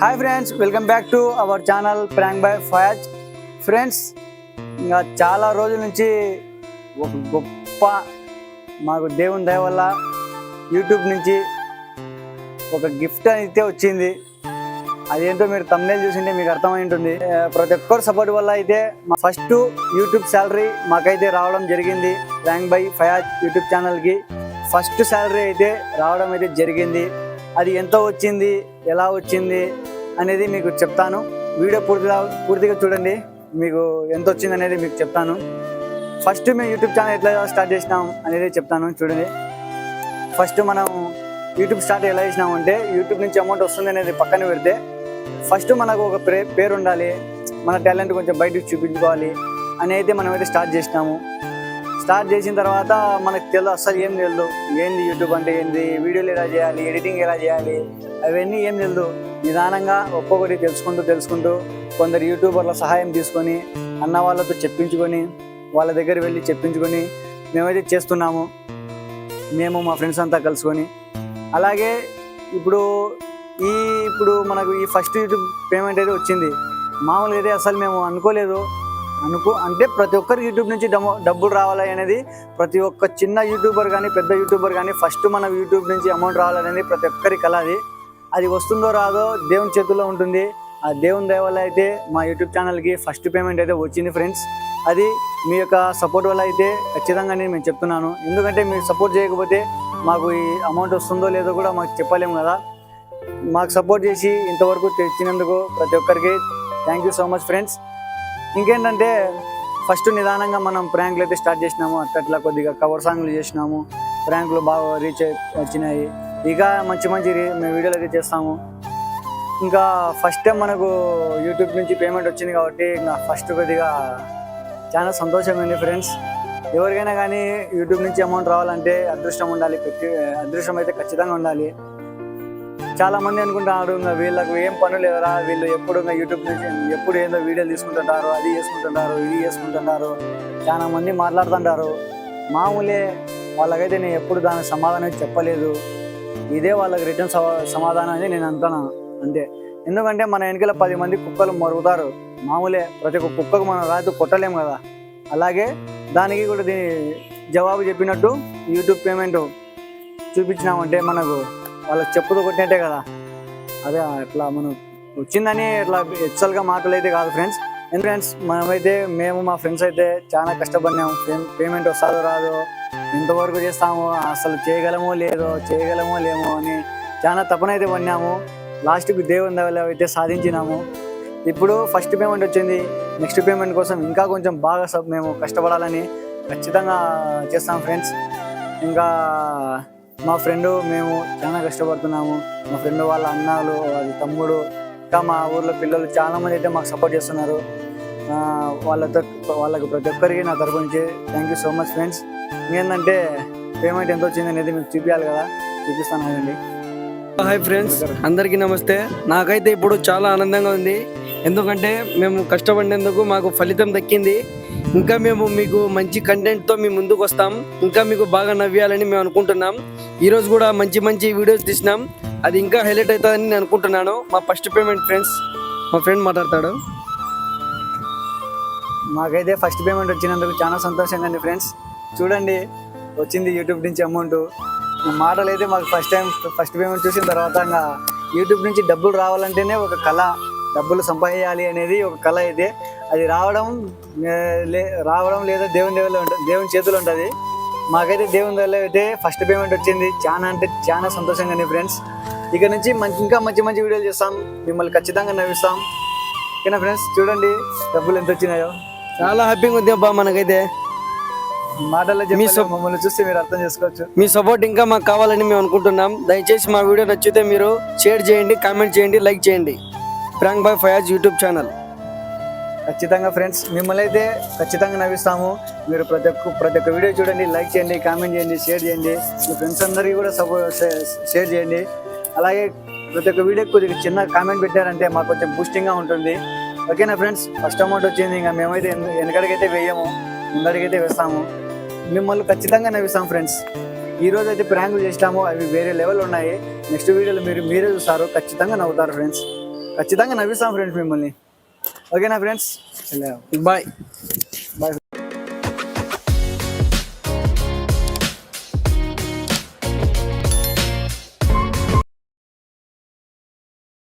Hi friends welcome back to our channel prank by Fayaz friends ఇంకా చాలా రోజుల నుంచి ఒక గొప్ప మాకు దేవుని దయ వల్ల యూట్యూబ్ నుంచి ఒక గిఫ్ట్ అయితే వచ్చింది. అదేంటో మీరు తమ్నేల్ చూసింటే మీకు అర్థమై ఉంటుంది. ప్రతి ఒక్కరు సపోర్ట్ వల్ల అయితే మా ఫస్ట్ యూట్యూబ్ శాలరీ మాకైతే రావడం జరిగింది. ర్యాంక్ బై ఫయాజ్ యూట్యూబ్ ఛానల్కి ఫస్ట్ శాలరీ అయితే రావడం అయితే జరిగింది. అది ఎంత వచ్చింది? ఎలా వచ్చింది? అనేది మీకు చెప్తాను. వీడియో పూర్తిగా పూర్తిగా చూడండి. మీకు ఎంత వచ్చింది అనేది మీకు చెప్తాను. ఫస్ట్ మేము యూట్యూబ్ ఛానల్ ఎట్లా స్టార్ట్ చేసినాం అనేది చెప్తాను చూడండి. ఫస్ట్ మనం యూట్యూబ్ స్టార్ట్ ఎలా చేసినామంటే యూట్యూబ్ నుంచి అమౌంట్ వస్తుంది అనేది పక్కన పెడితే ఫస్ట్ మనకు ఒక ప్రే పేరు ఉండాలి మన టాలెంట్ కొంచెం బయటకు చూపించుకోవాలి అని అయితే మనం అయితే స్టార్ట్ చేసినాము. స్టార్ట్ చేసిన తర్వాత మనకు తెలియదు అస్సలు ఏం తెలియదు. ఏంది యూట్యూబ్ అంటే ఏంది? వీడియోలు ఎలా చేయాలి? ఎడిటింగ్ ఎలా చేయాలి? అవన్నీ ఏం తెలియదు నిదానంగా ఒక్కొక్కటి తెలుసుకుంటూ తెలుసుకుంటూ కొందరు యూట్యూబర్ల సహాయం తీసుకొని అన్న వాళ్ళతో చెప్పించుకొని వాళ్ళ దగ్గర వెళ్ళి చెప్పించుకొని మేమైతే చేస్తున్నాము. మేము మా ఫ్రెండ్స్ అంతా కలుసుకొని. అలాగే ఇప్పుడు ఈ ఇప్పుడు మనకు ఈ ఫస్ట్ యూట్యూబ్ పేమెంట్ అయితే వచ్చింది. మామూలుగా అయితే అసలు మేము అనుకోలేదు. అనుకో అంటే ప్రతి ఒక్కరు యూట్యూబ్ నుంచి డబ్బు డబ్బులు రావాలి అనేది ప్రతి ఒక్క చిన్న యూట్యూబర్ కానీ పెద్ద యూట్యూబర్ కానీ ఫస్ట్ మన యూట్యూబ్ నుంచి అమౌంట్ రావాలనేది ప్రతి ఒక్కరి కళ అది. అది వస్తుందో రాదో దేవుని చేతుల్లో ఉంటుంది. ఆ దేవుని దయ వల్ల అయితే మా యూట్యూబ్ ఛానల్కి ఫస్ట్ పేమెంట్ అయితే వచ్చింది ఫ్రెండ్స్. అది మీ యొక్క సపోర్ట్ వల్ల అయితే ఖచ్చితంగా నేను మేము చెప్తున్నాను. ఎందుకంటే మీరు సపోర్ట్ చేయకపోతే మాకు ఈ అమౌంట్ వస్తుందో లేదో కూడా మాకు చెప్పలేము కదా. మాకు సపోర్ట్ చేసి ఇంతవరకు తెచ్చినందుకు ప్రతి ఒక్కరికి thank you so much friends ఇంకేంటంటే ఫస్ట్ నిదానంగా మనం ప్రాంక్లు అయితే స్టార్ట్ చేసినాము. అట్లా కొద్దిగా కవర్ సాంగ్లు చేసినాము. ప్రాంక్లు బాగా రీచ్ వచ్చినాయి. ఇక మంచి మంచి మేము వీడియోలు అయితే చేస్తాము. ఇంకా ఫస్ట్ టైం మనకు యూట్యూబ్ నుంచి పేమెంట్ వచ్చింది కాబట్టి ఇంకా ఫస్ట్ కొద్దిగా చాలా సంతోషమైంది ఫ్రెండ్స్ ఎవరికైనా కానీ యూట్యూబ్ నుంచి అమౌంట్ రావాలంటే అదృష్టం ఉండాలి ప్రతి అదృష్టం అయితే ఖచ్చితంగా ఉండాలి. చాలా మంది అనుకుంటున్నారు ఇంకా వీళ్ళకు ఏం పనులు లేదురా వీళ్ళు ఎప్పుడు ఇంకా యూట్యూబ్ నుంచి ఎప్పుడు ఏందో వీడియోలు తీసుకుంటుంటారు అది చేసుకుంటుంటారు ఇది చేసుకుంటున్నారు చాలా మంది మాట్లాడుతుంటారు. మామూలే వాళ్ళకైతే నేను ఎప్పుడు దానికి సమాధానం చెప్పలేదు. ఇదే వాళ్ళకి రిటర్న్ సమాధానం అని నేను అంటున్నాను అంతే. ఎందుకంటే మన వెనకాల పది మంది కుక్కలు మరుగుతారు. మామూలే ప్రతి ఒక్క కుక్కకు మనం రాత్రి కొట్టలేము కదా. అలాగే దానికి కూడా దీని జవాబు చెప్పినట్టు యూట్యూబ్ పేమెంట్ చూపించినామంటే మనకు వాళ్ళకి చెప్పుతో కొట్టినట్టే కదా. అదే ఇట్లా మనం వచ్చిందని ఇట్లా హెచ్చల్గా మాటలు అయితే కాదు ఫ్రెండ్స్ ఫ్రెండ్స్ మనమైతే మేము మా ఫ్రెండ్స్ అయితే చాలా కష్టపడినాము పేమెంట్ వస్తుందో రాదో ఇంతవరకు చేస్తాము అసలు చేయగలమో లేదో చేయగలమో లేమో అని చాలా తపనైతే పడినాము. లాస్ట్కి దేవుని దెవెల అయితే సాధించినాము. ఇప్పుడు ఫస్ట్ పేమెంట్ వచ్చింది. నెక్స్ట్ పేమెంట్ కోసం ఇంకా కొంచెం బాగా సబ్ మేము కష్టపడాలని ఖచ్చితంగా చేస్తాం ఫ్రెండ్స్ ఇంకా మా ఫ్రెండు మేము చాలా కష్టపడుతున్నాము. మా ఫ్రెండ్ వాళ్ళ అన్నాలు వాళ్ళ తమ్ముడు ఇంకా మా ఊర్లో పిల్లలు చాలా మంది అయితే మాకు సపోర్ట్ చేస్తున్నారు. వాళ్ళతో వాళ్ళకి ప్రతి ఒక్కరికి నా తరపు నుంచి thank you so much friends ఏంటంటే పేమెంట్ ఎంత వచ్చింది అనేది మీకు చూపించాలి కదా? చూపిస్తాను కదండి హాయ్ ఫ్రెండ్స్ అందరికీ నమస్తే. నాకైతే ఇప్పుడు చాలా ఆనందంగా ఉంది. ఎందుకంటే మేము కష్టపడినందుకు మాకు ఫలితం దక్కింది. ఇంకా మేము మీకు మంచి కంటెంట్తో మీ ముందుకు వస్తాం. ఇంకా మీకు బాగా నవ్వాలని మేము అనుకుంటున్నాం. ఈరోజు కూడా మంచి మంచి వీడియోస్ తీసినాం. అది ఇంకా హైలైట్ అవుతుందని నేను అనుకుంటున్నాను. మా ఫస్ట్ పేమెంట్ ఫ్రెండ్స్ మా ఫ్రెండ్ మాట్లాడతాడు. మాకైతే ఫస్ట్ పేమెంట్ వచ్చినందుకు చాలా సంతోషంగా ఉంది ఫ్రెండ్స్ చూడండి వచ్చింది యూట్యూబ్ నుంచి అమౌంట్ మాటలు అయితే మాకు ఫస్ట్ టైం ఫస్ట్ పేమెంట్ చూసిన తర్వాత యూట్యూబ్ నుంచి డబ్బులు రావాలంటేనే ఒక కళ. డబ్బులు సంపాదించాలి అనేది ఒక కళ అయితే. అది రావడం రావడం లేదా దేవుని దేవులో ఉంటుంది దేవుని చేతులు ఉంటుంది. మాకైతే దేవుని దేవులో అయితే ఫస్ట్ పేమెంట్ వచ్చింది. చాలా అంటే చాలా సంతోషంగా ఉంది ఫ్రెండ్స్ ఇక నుంచి మంచి ఇంకా మంచి మంచి వీడియోలు చేస్తాం. మిమ్మల్ని ఖచ్చితంగా నవ్విస్తాం. ఓకేనా ఫ్రెండ్స్ చూడండి డబ్బులు ఎంత వచ్చినాయో. చాలా హ్యాపీగా ఉంది అబ్బా మనకైతే. మాటల్లో మీ మమ్మల్ని చూస్తే మీరు అర్థం చేసుకోవచ్చు. మీ సపోర్ట్ ఇంకా మాకు కావాలని మేము అనుకుంటున్నాం. దయచేసి మా వీడియో నచ్చితే మీరు షేర్ చేయండి కామెంట్ చేయండి లైక్ చేయండి. Prank boy Fayaz YouTube channel ఖచ్చితంగా ఫ్రెండ్స్ మిమ్మల్ని అయితే ఖచ్చితంగా నవ్విస్తాము. మీరు ప్రతి ఒక్క ప్రతి ఒక్క వీడియో చూడండి లైక్ చేయండి కామెంట్ చేయండి షేర్ చేయండి. మీ ఫ్రెండ్స్ అందరికీ కూడా సపోర్ట్ షేర్ చేయండి. అలాగే ప్రతి ఒక్క వీడియోకి కొద్దిగా చిన్న కామెంట్ పెట్టారంటే మాకు కొంచెం బూస్టింగ్గా ఉంటుంది. ఓకేనా ఫ్రెండ్స్? ఫస్ట్ అమౌంట్ వచ్చింది ఇంకా మేమైతే ఎన్- వెనకడికైతే వేయము ముందడికైతే వేస్తాము. మిమ్మల్ని ఖచ్చితంగా నవ్విస్తాం ఫ్రెండ్స్. ఈ రోజు అయితే ప్రాంకులు చేసినాము అవి వేరే లెవెల్ ఉన్నాయి. నెక్స్ట్ వీడియోలో మీరు మీరే చూస్తారు ఖచ్చితంగా నవ్వుతారు ఫ్రెండ్స్. ఖచ్చితంగా నవ్విస్తాం ఫ్రెండ్స్ మిమ్మల్ని. ఓకేనా ఫ్రెండ్స్? Bye bye